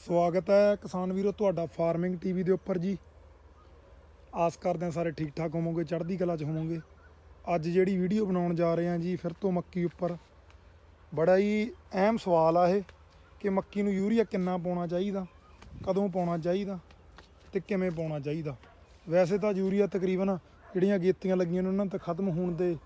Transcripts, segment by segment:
ਸਵਾਗਤ ਹੈ ਕਿਸਾਨ ਵੀਰੋ ਤੁਹਾਡਾ ਫਾਰਮਿੰਗ ਟੀਵੀ ਦੇ ਉੱਪਰ ਜੀ। ਆਸ ਕਰਦੇ ਹਾਂ ਸਾਰੇ ਠੀਕ ਠਾਕ ਹੋਵੋਗੇ, ਚੜ੍ਹਦੀ ਕਲਾ 'ਚ ਹੋਵੋਗੇ। ਅੱਜ ਜਿਹੜੀ ਵੀਡੀਓ ਬਣਾਉਣ ਜਾ ਰਹੇ ਹਾਂ ਜੀ, ਫਿਰ ਤੋਂ ਮੱਕੀ ਉੱਪਰ। ਬੜਾ ਹੀ ਅਹਿਮ ਸਵਾਲ ਆ ਇਹ ਕਿ ਮੱਕੀ ਨੂੰ ਯੂਰੀਆ ਕਿੰਨਾ ਪਾਉਣਾ ਚਾਹੀਦਾ, ਕਦੋਂ ਪਾਉਣਾ ਚਾਹੀਦਾ ਤੇ ਕਿਵੇਂ ਪਾਉਣਾ ਚਾਹੀਦਾ। ਵੈਸੇ ਤਾਂ ਯੂਰੀਆ ਤਕਰੀਬਨ ਜਿਹੜੀਆਂ ਗੇਤੀਆਂ ਲੱਗੀਆਂ ਨੇ, ਉਹਨਾਂ ਤੇ ਖਤਮ ਹੋਣ ਦੇ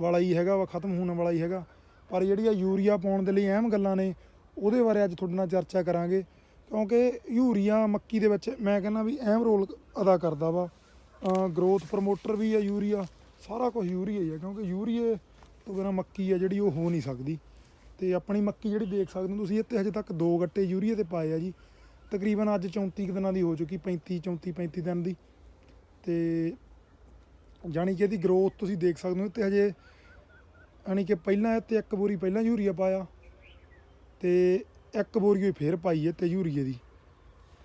ਵਾਲਾ ਹੀ ਹੈਗਾ ਵਾ, ਖਤਮ ਹੋਣ ਵਾਲਾ ਹੀ ਹੈਗਾ। ਪਰ ਜਿਹੜੀ ਆ ਯੂਰੀਆ ਪਾਉਣ ਦੇ ਲਈ ਅਹਿਮ ਗੱਲਾਂ ਨੇ ਉਹਦੇ ਬਾਰੇ ਅੱਜ ਤੁਹਾਡੇ ਨਾਲ ਚਰਚਾ ਕਰਾਂਗੇ, ਕਿਉਂਕਿ ਯੂਰੀਆ ਮੱਕੀ ਦੇ ਵਿੱਚ ਮੈਂ ਕਹਿੰਦਾ ਵੀ ਅਹਿਮ ਰੋਲ ਅਦਾ ਕਰਦਾ ਵਾ। ਗਰੋਥ ਪ੍ਰਮੋਟਰ ਵੀ ਆ ਯੂਰੀਆ, ਸਾਰਾ ਕੁਝ ਯੂਰੀਆ ਹੀ ਆ, ਕਿਉਂਕਿ ਯੂਰੀਏ ਤੋਂ ਬਿਨਾਂ ਮੱਕੀ ਆ ਜਿਹੜੀ ਉਹ ਹੋ ਨਹੀਂ ਸਕਦੀ। ਤੇ ਆਪਣੀ ਮੱਕੀ ਜਿਹੜੀ ਦੇਖ ਸਕਦੇ ਹੋ ਤੁਸੀਂ, ਇੱਥੇ ਹਜੇ ਤੱਕ ਦੋ ਗੱਟੇ ਯੂਰੀਆ ਤੇ ਪਾਏ ਆ ਜੀ। ਤਕਰੀਬਨ ਅੱਜ 34 ਕੁ ਦਿਨਾਂ ਦੀ ਹੋ ਚੁੱਕੀ 35 34 35 ਦਿਨ ਦੀ। ਤੇ ਜਾਣੀ ਕਿ ਇਹਦੀ ਗਰੋਥ ਤੁਸੀਂ ਦੇਖ ਸਕਦੇ ਹੋ, ਇੱਥੇ ਹਜੇ ਯਾਨੀ ਕਿ ਪਹਿਲਾਂ ਇਹ ਤੇ ਇੱਕ ਬੋਰੀ ਪਹਿਲਾਂ ਯੂਰੀਆ ਪਾਇਆ। ਤੇ ਇੱਕ ਬੋਰੀ ਹੋਈ ਫੇਰ ਪਾਈ ਹੈ ਤੇ ਯੂਰੀਏ ਦੀ।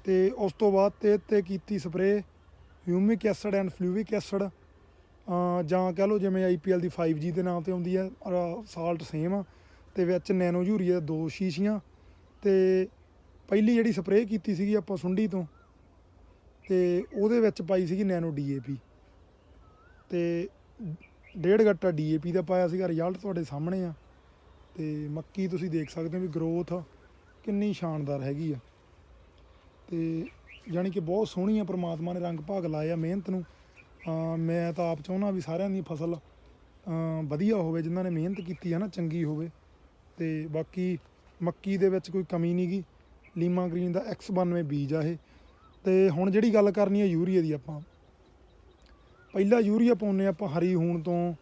ਤੇ ਉਸ ਤੋਂ ਬਾਅਦ ਤੇ ਤੇ ਕੀਤੀ spray humic acid and fulvic acid ਜਾਂ ਕਹ ਲਓ ਜਿਵੇਂ ਆਈਪੀਐਲ ਦੀ 5G ਦੇ ਨਾਮ ਤੇ ਆਉਂਦੀ ਹੈ ਸਾਲਟ ਸੇਮ ਆ, ਤੇ ਵਿੱਚ ਨੈਨੋ ਯੂਰੀਆ ਦੋ ਸ਼ੀਸ਼ੀਆਂ, ਤੇ ਪਹਿਲੀ ਜਿਹੜੀ ਸਪਰੇਅ ਕੀਤੀ ਸੀਗੀ ਆਪਾਂ ਸੁੰਡੀ ਤੋਂ, ਤੇ ਉਹਦੇ ਵਿੱਚ ਪਾਈ ਸੀਗੀ ਨੈਨੋ ਡੀਏਪੀ ਤੇ ਡੇਢ ਗੱਟਾ ਡੀਏਪੀ ਦਾ ਪਾਇਆ ਸੀਗਾ ਰਿਜ਼ਲਟ ਤੁਹਾਡੇ ਸਾਹਮਣੇ ਆ। ਤੇ ਮੱਕੀ ਤੁਸੀਂ ਦੇਖ ਸਕਦੇ ਹੋ ਵੀ ਗਰੋਥ ਕਿੰਨੀ ਸ਼ਾਨਦਾਰ ਹੈਗੀ ਆ। ਤੇ ਜਾਣੀ ਕਿ ਬਹੁਤ ਸੋਹਣੀ ਆ ਪ੍ਰਮਾਤਮਾ ਨੇ ਰੰਗ ਭਾਗ ਲਾਇਆ ਮਿਹਨਤ ਨੂੰ। ਮੈਂ ਤਾਂ ਆਪ ਚਾਹੁੰਦਾ ਵੀ ਸਾਰਿਆਂ ਦੀ ਫਸਲ ਵਧੀਆ ਹੋਵੇ, ਜਿਨ੍ਹਾਂ ਨੇ ਮਿਹਨਤ ਕੀਤੀ ਹੈ ਨਾ, ਚੰਗੀ ਹੋਵੇ। ਤੇ ਬਾਕੀ ਮੱਕੀ ਦੇ ਵਿੱਚ ਕੋਈ ਕਮੀ ਨਹੀਂ ਗੀ ਲੀਮਾ ਗ੍ਰੀਨ ਦਾ X92 ਬੀਜ ਆ ਇਹ। ਤੇ ਹੁਣ ਜਿਹੜੀ ਗੱਲ ਕਰਨੀ ਹੈ ਯੂਰੀਆ ਦੀ ਆਪਾਂ। ਪਹਿਲਾ ਯੂਰੀਆ ਪਾਉਂਦੇ ਆਪਾਂ ਹਰੀ ਹੋਣ ਤੋਂ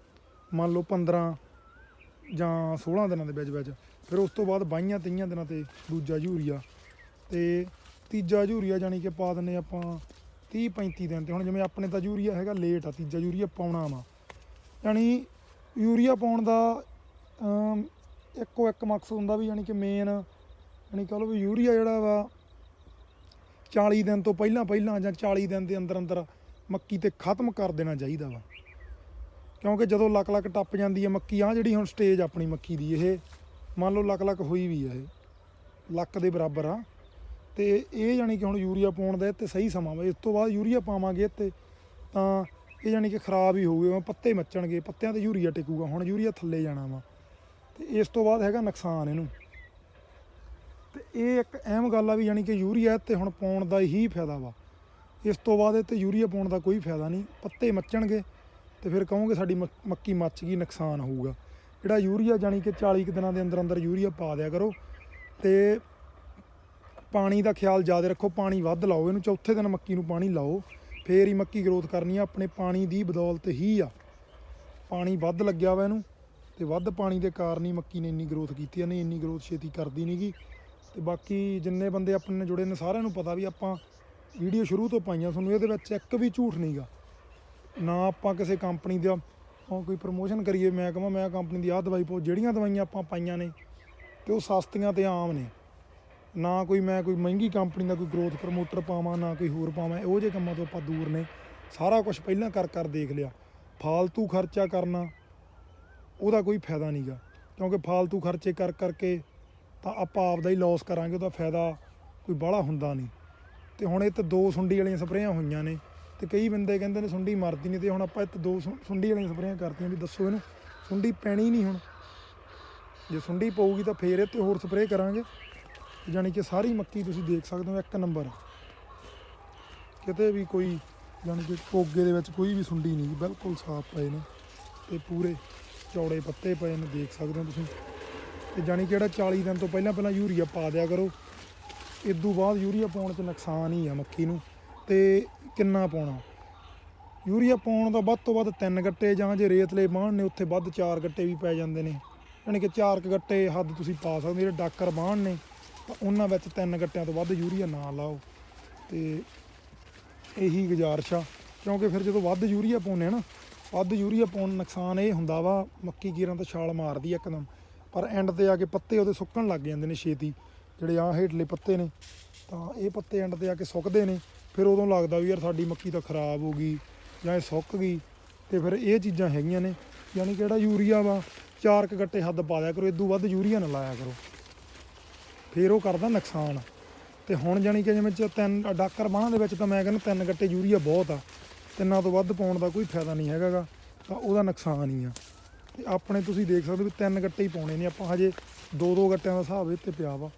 ਮੰਨ ਲਓ 15 ਜਾਂ 16 ਦਿਨਾਂ ਦੇ ਵਿੱਚ ਵਿੱਚ। ਫਿਰ ਉਸ ਤੋਂ ਬਾਅਦ 22 23 ਦਿਨਾਂ ਤੇ ਦੂਜਾ ਯੂਰੀਆ। ਤੇ ਤੀਜਾ ਯੂਰੀਆ ਜਾਨੀ ਕਿ ਪਾ ਦਿੰਨੇ ਆਪਾਂ 30 35 ਦਿਨ ਤੇ। ਹੁਣ ਜਿਵੇਂ ਆਪਣੇ ਤਾਂ ਯੂਰੀਆ ਹੈਗਾ ਲੇਟ ਆ, ਤੀਜਾ ਯੂਰੀਆ ਪਾਉਣਾ ਵਾ। ਯਾਨੀ ਯੂਰੀਆ ਪਾਉਣ ਦਾ ਇੱਕੋ ਇੱਕ ਮਕਸਦ ਹੁੰਦਾ ਵੀ ਯਾਨੀ ਕਿ ਮੇਨ ਯਾਨੀ ਕਹ ਲਓ ਵੀ ਯੂਰੀਆ ਜਿਹੜਾ ਵਾ 40 ਦਿਨ ਤੋਂ ਪਹਿਲਾਂ ਪਹਿਲਾਂ ਜਾਂ 40 ਦਿਨ ਦੇ ਅੰਦਰ ਅੰਦਰ ਮੱਕੀ ਤੇ ਖਤਮ ਕਰ ਦੇਣਾ ਚਾਹੀਦਾ ਵਾ। ਕਿਉਂਕਿ ਜਦੋਂ ਲੱਕ ਲੱਕ ਟੱਪ ਜਾਂਦੀ ਹੈ ਮੱਕੀ ਆ ਜਿਹੜੀ ਹੁਣ ਸਟੇਜ ਆਪਣੀ ਮੱਕੀ ਦੀ ਇਹ, ਮੰਨ ਲਓ ਲੱਕ ਲੱਕ ਹੋਈ ਵੀ ਆ ਇਹ, ਲੱਕ ਦੇ ਬਰਾਬਰ ਆ। ਤੇ ਇਹ ਜਾਨੀ ਕਿ ਹੁਣ ਯੂਰੀਆ ਪਾਉਣ ਦਾ ਤੇ ਸਹੀ ਸਮਾਂ ਵਾ, ਇਸ ਤੋਂ ਬਾਅਦ ਯੂਰੀਆ ਪਾਵਾਂਗੇ ਤੇ ਤਾਂ ਇਹ ਜਾਨੀ ਕਿ ਖਰਾਬ ਹੀ ਹੋਊਗੇ ਪੱਤੇ ਮੱਚਣਗੇ, ਪੱਤਿਆਂ ਤੇ ਯੂਰੀਆ ਟਿਕੂਗਾ, ਹੁਣ ਯੂਰੀਆ ਥੱਲੇ ਜਾਣਾ ਵਾ। ਤੇ ਇਸ ਤੋਂ ਬਾਅਦ ਹੈਗਾ ਨੁਕਸਾਨ ਇਹਨੂੰ। ਤੇ ਇਹ ਇੱਕ ਅਹਿਮ ਗੱਲ ਆ ਵੀ ਯਾਨੀ ਕਿ ਯੂਰੀਆ ਤੇ ਹੁਣ ਪਾਉਣ ਦਾ ਹੀ ਫਾਇਦਾ ਵਾ। ਇਸ ਤੋਂ ਬਾਅਦ ਇਹ ਤੇ ਯੂਰੀਆ ਪਾਉਣ ਦਾ ਕੋਈ ਫਾਇਦਾ ਨਹੀਂ, ਪੱਤੇ ਮੱਚਣਗੇ ਤੇ ਫਿਰ ਕਹੋਗੇ ਸਾਡੀ ਮੱਕ- ਮੱਕੀ ਮੱਚ ਗਈ, ਨੁਕਸਾਨ ਹੋਊਗਾ। ਜਿਹੜਾ ਯੂਰੀਆ ਜਾਨੀ ਕਿ 40 ਕੁ ਦਿਨਾਂ ਦੇ ਅੰਦਰ ਅੰਦਰ ਯੂਰੀਆ ਪਾ ਦਿਆ ਕਰੋ ਤੇ ਪਾਣੀ ਦਾ ਖਿਆਲ ਜ਼ਿਆਦਾ ਰੱਖੋ, ਪਾਣੀ ਵੱਧ ਲਾਓ, ਇਹਨੂੰ ਚੌਥੇ ਦਿਨ ਮੱਕੀ ਨੂੰ ਪਾਣੀ ਲਾਓ, ਫੇਰ ਹੀ ਮੱਕੀ ਗਰੋਥ ਕਰਨੀ ਆ, ਆਪਣੇ ਪਾਣੀ ਦੀ ਬਦੌਲਤ ਹੀ ਆ। ਪਾਣੀ ਵੱਧ ਲੱਗਿਆ ਵਾ ਇਹਨੂੰ ਤੇ ਵੱਧ ਪਾਣੀ ਦੇ ਕਾਰਨ ਹੀ ਮੱਕੀ ਨੇ ਇੰਨੀ ਗਰੋਥ ਕੀਤੀ ਆ ਨਹੀਂ ਇੰਨੀ ਗਰੋਥ ਛੇਤੀ ਕਰਦੀ ਨਹੀਂਗੀ ਤੇ ਬਾਕੀ ਜਿੰਨੇ ਬੰਦੇ ਆਪਣੇ ਨਾਲ ਜੁੜੇ ਨੇ ਸਾਰਿਆਂ ਨੂੰ ਪਤਾ ਵੀ ਆਪਾਂ ਵੀਡੀਓ ਸ਼ੁਰੂ ਤੋਂ ਪਾਈਆਂ, ਤੁਹਾਨੂੰ ਇਹਦੇ ਵਿੱਚ ਇੱਕ ਵੀ ਝੂਠ ਨਹੀਂਗਾ ਨਾ ਆਪਾਂ ਕਿਸੇ ਕੰਪਨੀ ਦਾ ਕੋਈ ਪ੍ਰੋਮੋਸ਼ਨ ਕਰੀਏ, ਮੈਂ ਕਹਾਂ, ਮੈਂ ਕੰਪਨੀ ਦੀ ਆਹ ਦਵਾਈ ਪਾਓ ਜਿਹੜੀਆਂ ਦਵਾਈਆਂ ਆਪਾਂ ਪਾਈਆਂ ਨੇ, ਤੇ ਉਹ ਸਸਤੀਆਂ ਤੇ ਆਮ ਨੇ। ਨਾ ਕੋਈ ਮੈਂ ਕੋਈ ਮਹਿੰਗੀ ਕੰਪਨੀ ਦਾ ਕੋਈ ਗਰੋਥ ਪ੍ਰਮੋਟਰ ਪਾਵਾਂ, ਨਾ ਕੋਈ ਹੋਰ ਪਾਵਾਂ, ਇਹੋ ਜਿਹੇ ਕੰਮਾਂ ਤੋਂ ਆਪਾਂ ਦੂਰ ਨੇ। ਸਾਰਾ ਕੁਝ ਪਹਿਲਾਂ ਕਰ ਕਰ ਦੇਖ ਲਿਆ। ਫਾਲਤੂ ਖਰਚਾ ਕਰਨਾ, ਉਹਦਾ ਕੋਈ ਫਾਇਦਾ ਨਹੀਂਗਾ ਕਿਉਂਕਿ ਫਾਲਤੂ ਖਰਚੇ ਕਰ, ਕਰਕੇ ਤਾਂ ਆਪਾਂ ਆਪਦਾ ਹੀ ਲਾਸ ਕਰਾਂਗੇ, ਉਹਦਾ ਫਾਇਦਾ ਕੋਈ ਬਾਹਲਾ ਹੁੰਦਾ ਨਹੀਂ। ਤੇ ਹੁਣ ਇਹ ਤਾਂ ਦੋ ਸੁੰਡੀ ਵਾਲੀਆਂ ਸਪਰੇਆਂ ਹੋਈਆਂ ਨੇ। ਤੇ ਕਈ ਬੰਦੇ ਕਹਿੰਦੇ ਨੇ ਸੁੰਡੀ ਮਰਦੀ ਨਹੀਂ ਤੇ ਹੁਣ ਆਪਾਂ ਇਹ ਦੋ ਸੁੰ- ਸੁੰਡੀ ਵਾਲੀਆਂ ਸਪਰੇਆਂ ਕਰਤੀਆਂ ਵੀ ਦੱਸੋ ਇਹਨੂੰ, ਸੁੰਡੀ ਪੈਣੀ ਨਹੀਂ ਹੁਣ। ਜੇ ਸੁੰਡੀ ਪਊਗੀ ਤਾਂ ਫੇਰ ਇਹ ਤੇ ਹੋਰ ਸਪਰੇਅ ਕਰਾਂਗੇ। ਯਾਨੀ ਕਿ ਸਾਰੀ ਮੱਕੀ ਤੁਸੀਂ ਦੇਖ ਸਕਦੇ ਹੋ, ਇੱਕ ਨੰਬਰ। ਕਿਤੇ ਵੀ ਕੋਈ, ਯਾਨੀ ਕਿ ਕੋਗੇ ਦੇ ਵਿੱਚ ਕੋਈ ਵੀ ਸੁੰਡੀ ਨਹੀਂ, ਬਿਲਕੁਲ ਸਾਫ਼ ਪਏ ਨੇ ਤੇ ਪੂਰੇ ਚੌੜੇ ਪੱਤੇ ਪਏ ਨੇ, ਦੇਖ ਸਕਦੇ ਹੋ ਤੁਸੀਂ। ਤੇ ਜਾਨੀ ਕਿ ਜਿਹੜਾ 40 ਦਿਨ ਤੋਂ ਪਹਿਲਾਂ ਪਹਿਲਾਂ ਯੂਰੀਆ ਪਾ ਦਿਆ ਕਰੋ ਇਦੋਂ ਬਾਅਦ ਯੂਰੀਆ ਪਾਉਣ 'ਚ ਨੁਕਸਾਨ ਹੀ ਆ ਮੱਕੀ ਨੂੰ। ਤੇ ਕਿੰਨਾ ਪਾਉਣਾ? ਯੂਰੀਆ ਪਾਉਣ ਦਾ ਵੱਧ ਤੋਂ ਵੱਧ ਤਿੰਨ ਗੱਟੇ ਜਾਂ ਜੇ ਰੇਤਲੇ ਬਾਣ ਨੇ, ਉੱਥੇ ਵੱਧ ਚਾਰ ਗੱਟੇ ਵੀ ਪੈ ਜਾਂਦੇ ਨੇ। ਯਾਨੀ ਕਿ ਚਾਰ ਕੁ ਗੱਟੇ ਹੱਦ ਤੁਸੀਂ ਪਾ ਸਕਦੇ ਜਿਹੜੇ ਡਾਕਰ ਬਾਣ ਨੇ, ਤਾਂ ਉਹਨਾਂ ਵਿੱਚ ਤਿੰਨ ਗੱਟਿਆਂ ਤੋਂ ਵੱਧ ਯੂਰੀਆ ਨਾ ਲਾਓ। ਤੇ ਇਹੀ ਗੁਜ਼ਾਰਿਸ਼ ਆ। ਕਿਉਂਕਿ ਫਿਰ ਜਦੋਂ ਵੱਧ ਯੂਰੀਆ ਪਾਉਂਦੇ ਆ ਨਾ, ਵੱਧ ਯੂਰੀਆ ਪਾਉਣ ਨੁਕਸਾਨ ਇਹ ਹੁੰਦਾ ਵਾ, ਮੱਕੀ ਕੀਰਾਂ ਤਾਂ ਛਾਲ ਮਾਰਦੀ ਇੱਕਦਮ। ਪਰ ਐਂਡ ਤੇ ਆ ਕੇ ਪੱਤੇ ਉਹਦੇ ਸੁੱਕਣ ਲੱਗ ਜਾਂਦੇ ਨੇ ਛੇਤੀ। ਜਿਹੜੇ ਆ ਹੇਠਲੇ ਪੱਤੇ ਨੇ, ਤਾਂ ਇਹ ਪੱਤੇ ਐਂਡ ਤੇ ਆ ਕੇ ਸੁੱਕਦੇ ਨੇ। ਫਿਰ ਉਦੋਂ ਲੱਗਦਾ ਵੀ ਯਾਰ ਸਾਡੀ ਮੱਕੀ ਤਾਂ ਖਰਾਬ ਹੋ ਗਈ ਜਾਂ ਇਹ ਸੁੱਕ ਗਈ ਤੇ ਫਿਰ ਇਹ ਚੀਜ਼ਾਂ ਹੈਗੀਆਂ ਨੇ ਯਾਨੀ ਕਿ ਜਿਹੜਾ ਯੂਰੀਆ ਵਾ ਚਾਰ ਕੁ ਗੱਟੇ ਹੱਦ ਪਾ ਦਿਆ ਕਰੋ ਇਦੋਂ ਵੱਧ ਯੂਰੀਆ ਨਾ ਲਾਇਆ ਕਰੋ। ਫਿਰ ਉਹ ਕਰਦਾ ਨੁਕਸਾਨ। ਤੇ ਹੁਣ ਜਾਣੀ ਕਿ ਜਿਵੇਂ ਚ ਤਿੰਨ ਡਾਕਰ ਬਾਹਾਂ ਦੇ ਵਿੱਚ ਤਾਂ ਮੈਂ ਕਹਿੰਦਾ ਤਿੰਨ ਗੱਟੇ ਯੂਰੀਆ ਬਹੁਤ ਆ ਤਿੰਨਾਂ ਤੋਂ ਵੱਧ ਪਾਉਣ ਦਾ ਕੋਈ ਫਾਇਦਾ ਨਹੀਂ ਹੈਗਾਗਾ ਤਾਂ ਉਹਦਾ ਨੁਕਸਾਨ ਹੀ ਆ। ਤੇ ਆਪਣੇ ਤੁਸੀਂ ਦੇਖ ਸਕਦੇ ਹੋ ਵੀ ਤਿੰਨ ਗੱਟੇ ਹੀ ਪਾਉਣੇ ਨੇ ਆਪਾਂ ਹਜੇ ਦੋ ਦੋ ਗੱਟਿਆਂ ਦਾ ਹਿਸਾਬ ਇੱਥੇ ਪਿਆ ਵਾ।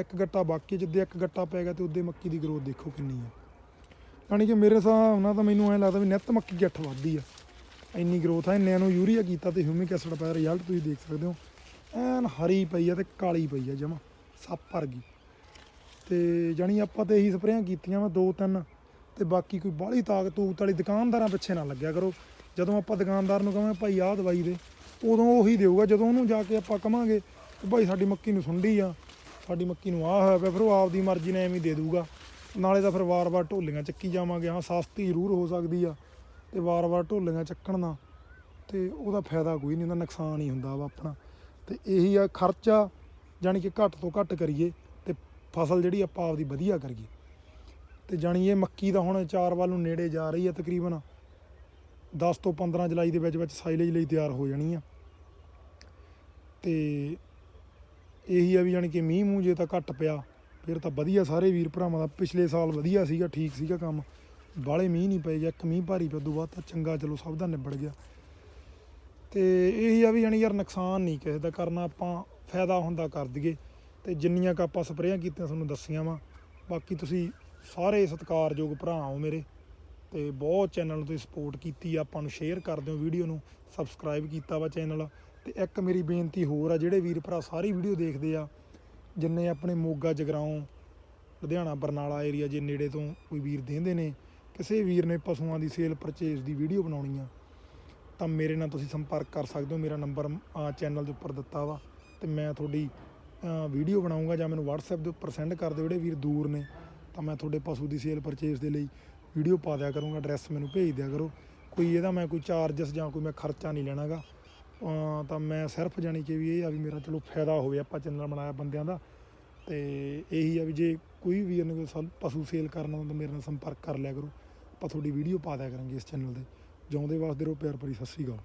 ਇੱਕ ਗੱਟਾ ਬਾਕੀ ਹੈ, ਜਿੱਦੇ ਇੱਕ ਗੱਟਾ ਪੈ ਗਿਆ ਤੇ ਉਹਦੇ ਮੱਕੀ ਦੀ ਗਰੋਥ ਦੇਖੋ ਕਿੰਨੀ ਆ। ਯਾਨੀ ਕਿ ਮੇਰੇ ਹਿਸਾਬ ਨਾਲ ਤਾਂ ਮੈਨੂੰ ਐਂ ਲੱਗਦਾ ਵੀ ਨਿੱਤ ਮੱਕੀ ਗਿੱਠ ਵੱਧਦੀ ਆ। ਇੰਨੀ ਗਰੋਥ ਆ, ਇੰਨਿਆਂ ਨੂੰ ਯੂਰੀਆ ਕੀਤਾ ਤੇ ਹਿਊਮਿਕ ਐਸਿਡ ਪਾਇਆ ਰਿਜ਼ਲਟ ਤੁਸੀਂ ਦੇਖ ਸਕਦੇ ਹੋ। ਐਨ ਹਰੀ ਪਈ ਆ ਤੇ ਕਾਲੀ ਪਈ ਆ ਜਮਾ, ਸੱਪ ਭਰ ਗਈ ਤੇ ਜਾਣੀ ਆਪਾਂ ਤੇ ਇਹੀ ਸਪਰੇਆਂ ਕੀਤੀਆਂ ਵਾ ਦੋ ਤਿੰਨ ਤੇ ਬਾਕੀ ਕੋਈ ਬਾਹਲੀ ਤਾਕਤ, ਤੂਤ ਵਾਲੀ ਦੁਕਾਨਦਾਰਾਂ ਪਿੱਛੇ ਨਾ ਲੱਗਿਆ ਕਰੋ। ਜਦੋਂ ਆਪਾਂ ਦੁਕਾਨਦਾਰ ਨੂੰ ਕਹਾਂਗੇ ਭਾਈ ਆਹ ਦਵਾਈ ਦੇ। ਉਦੋਂ ਉਹੀ ਦੇਊਗਾ, ਜਦੋਂ ਉਹਨੂੰ ਜਾ ਕੇ ਆਪਾਂ ਕਹਾਂਗੇ ਕਿ ਭਾਈ ਸਾਡੀ ਮੱਕੀ ਨੂੰ ਸੁੰਡੀ ਆ, ਸਾਡੀ ਮੱਕੀ ਨੂੰ ਆਹ ਹੋਇਆ ਪਿਆ, ਫਿਰ ਉਹ ਆਪਦੀ ਮਰਜ਼ੀ ਨਾਲ ਐਵੇਂ ਦੇ ਦਊਗਾ। ਨਾਲੇ ਤਾਂ ਫਿਰ ਵਾਰ-ਵਾਰ ਢੋਲੀਆਂ ਚੱਕੀ ਜਾਵਾਂਗੇ, ਹਾਂ ਸਸਤੀ ਜ਼ਰੂਰ ਹੋ ਸਕਦੀ ਆ ਤੇ ਵਾਰ-ਵਾਰ ਢੋਲੀਆਂ ਚੱਕਣ ਦਾ ਤੇ ਉਹਦਾ ਫਾਇਦਾ ਕੋਈ ਨਹੀਂ, ਉਹਦਾ ਨੁਕਸਾਨ ਹੀ ਹੁੰਦਾ ਵਾ ਆਪਣਾ। ਤੇ ਇਹੀ ਆ ਖਰਚਾ, ਜਾਣੀ ਕਿ ਘੱਟ ਤੋਂ ਘੱਟ ਕਰੀਏ ਤੇ ਫਸਲ ਜਿਹੜੀ ਆਪਾਂ ਆਪਦੀ ਵਧੀਆ ਕਰੀਏ। ਤੇ ਜਾਣੀ ਇਹ ਮੱਕੀ ਦਾ ਹੁਣ ਚਾਰ ਵੱਲ ਨੂੰ ਨੇੜੇ ਜਾ ਰਹੀ ਆ ਤਕਰੀਬਨ। 10 ਤੋਂ 15 ਜੁਲਾਈ ਦੇ ਵਿੱਚ ਵਿੱਚ ਸਾਈਲੇਜ ਲਈ ਤਿਆਰ ਹੋ ਜਾਣੀ ਆ। ਤੇ ਇਹੀ ਆ ਵੀ ਜਾਣੀ ਕਿ ਮੀਂਹ ਮੂੰਹ ਜੇ ਤਾਂ ਘੱਟ ਪਿਆ ਫਿਰ ਤਾਂ ਵਧੀਆ ਸਾਰੇ ਵੀਰ ਭਰਾਵਾਂ ਦਾ, ਪਿਛਲੇ ਸਾਲ ਵਧੀਆ ਸੀਗਾ, ਠੀਕ ਸੀਗਾ ਕੰਮ। ਬਾਹਲੇ ਮੀਂਹ ਨਹੀਂ ਪਏ ਜਾਂ, ਇੱਕ ਮੀਂਹ ਭਾਰੀ ਪਿਆ ਤੋਂ ਬਾਅਦ ਤਾਂ ਚੰਗਾ, ਚਲੋ ਸਭ ਦਾ ਨਿਬੜ ਗਿਆ। ਤੇ ਇਹੀ ਆ ਵੀ ਯਾਨੀ ਯਾਰ ਨੁਕਸਾਨ ਨਹੀਂ ਕਿਸੇ ਦਾ ਕਰਨਾ, ਆਪਾਂ ਫਾਇਦਾ ਹੁੰਦਾ ਕਰ ਦਈਏ। ਤੇ ਜਿੰਨੀਆਂ ਕ ਆਪਾਂ ਸਪਰੇਆਂ ਕੀਤੀਆਂ, ਤੁਹਾਨੂੰ ਦੱਸੀਆਂ ਵਾ। ਬਾਕੀ ਤੁਸੀਂ ਸਾਰੇ ਸਤਿਕਾਰਯੋਗ ਭਰਾ ਹੋ ਮੇਰੇ। ਤੇ ਬਹੁਤ ਚੈਨਲ ਨੂੰ ਤੁਸੀਂ ਸਪੋਰਟ ਕੀਤੀ, ਆਪਾਂ ਨੂੰ ਸ਼ੇਅਰ ਕਰ ਦਿਓ ਵੀਡੀਓ ਨੂੰ ਸਬਸਕ੍ਰਾਈਬ ਕੀਤਾ ਵਾ ਚੈਨਲ। ਤੇ ਇੱਕ ਮੇਰੀ ਬੇਨਤੀ ਹੋਰ ਆ, ਜਿਹੜੇ ਵੀਰ ਭਰਾ ਸਾਰੀ ਵੀਡੀਓ ਦੇਖਦੇ ਆ ਜਿੰਨੇ ਆਪਣੇ ਮੋਗਾ, ਜਗਰਾਉਂ, ਲੁਧਿਆਣਾ, ਬਰਨਾਲਾ ਏਰੀਆ ਜੇ ਨੇੜੇ ਤੋਂ ਕੋਈ ਵੀਰ ਦੇਂਦੇ ਨੇ, ਕਿਸੇ ਵੀਰ ਨੇ ਪਸ਼ੂਆਂ ਦੀ ਸੇਲ ਪਰਚੇਸ ਦੀ ਵੀਡੀਓ ਬਣਾਉਣੀ ਆ, ਤਾਂ ਮੇਰੇ ਨਾਲ ਤੁਸੀਂ ਸੰਪਰਕ ਕਰ ਸਕਦੇ ਹੋ। ਮੇਰਾ ਨੰਬਰ ਆ ਚੈਨਲ ਦੇ ਉੱਪਰ ਦਿੱਤਾ ਵਾ ਤੇ ਮੈਂ ਤੁਹਾਡੀ ਵੀਡੀਓ ਬਣਾਉਂਗਾ ਜਾਂ ਮੈਨੂੰ WhatsApp ਦੇ ਉੱਪਰ ਸੈਂਡ ਕਰ ਦਿਓ। ਜਿਹੜੇ ਵੀਰ ਦੂਰ ਨੇ, ਤਾਂ ਮੈਂ ਤੁਹਾਡੇ ਪਸ਼ੂ ਦੀ ਸੇਲ ਪਰਚੇਸ ਦੇ ਲਈ ਵੀਡੀਓ ਪਾ ਦਿਆ ਕਰੂੰਗਾ। ਐਡਰੈਸ ਮੈਨੂੰ ਭੇਜ ਦਿਆ ਕਰੋ। ਕੋਈ ਇਹਦਾ ਮੈਂ ਕੋਈ ਚਾਰਜਸ ਜਾਂ ਕੋਈ ਮੈਂ ਖਰਚਾ ਨਹੀਂ ਲੈਣਾਗਾ। ਤਾਂ ਮੈਂ ਸਿਰਫ ਜਾਣੀ ਕਿ ਵੀ ਇਹ ਆ ਵੀ ਮੇਰਾ ਚਲੋ ਫਾਇਦਾ ਹੋਵੇ, ਆਪਾਂ ਚੈਨਲ ਬਣਾਇਆ ਬੰਦਿਆਂ ਦਾ ਤੇ ਇਹੀ ਆ ਵੀ ਜੇ ਕੋਈ ਵੀ ਨੇ ਕੋਈ ਪਸ਼ੂ ਸੇਲ ਕਰਨਾ ਹੁੰਦਾ ਮੇਰੇ ਨਾਲ ਸੰਪਰਕ ਕਰ ਲਿਆ ਕਰੋ। ਆਪਾਂ ਤੁਹਾਡੀ ਵੀਡੀਓ ਪਾ ਦਿਆ ਕਰਾਂਗੇ ਇਸ ਚੈਨਲ ਤੇ। ਜਿਉਂਦੇ ਵਾਸਤੇ ਰਹੋ ਪਿਆਰ ਭਰੀ, ਸਤਿ ਸ੍ਰੀ ਅਕਾਲ।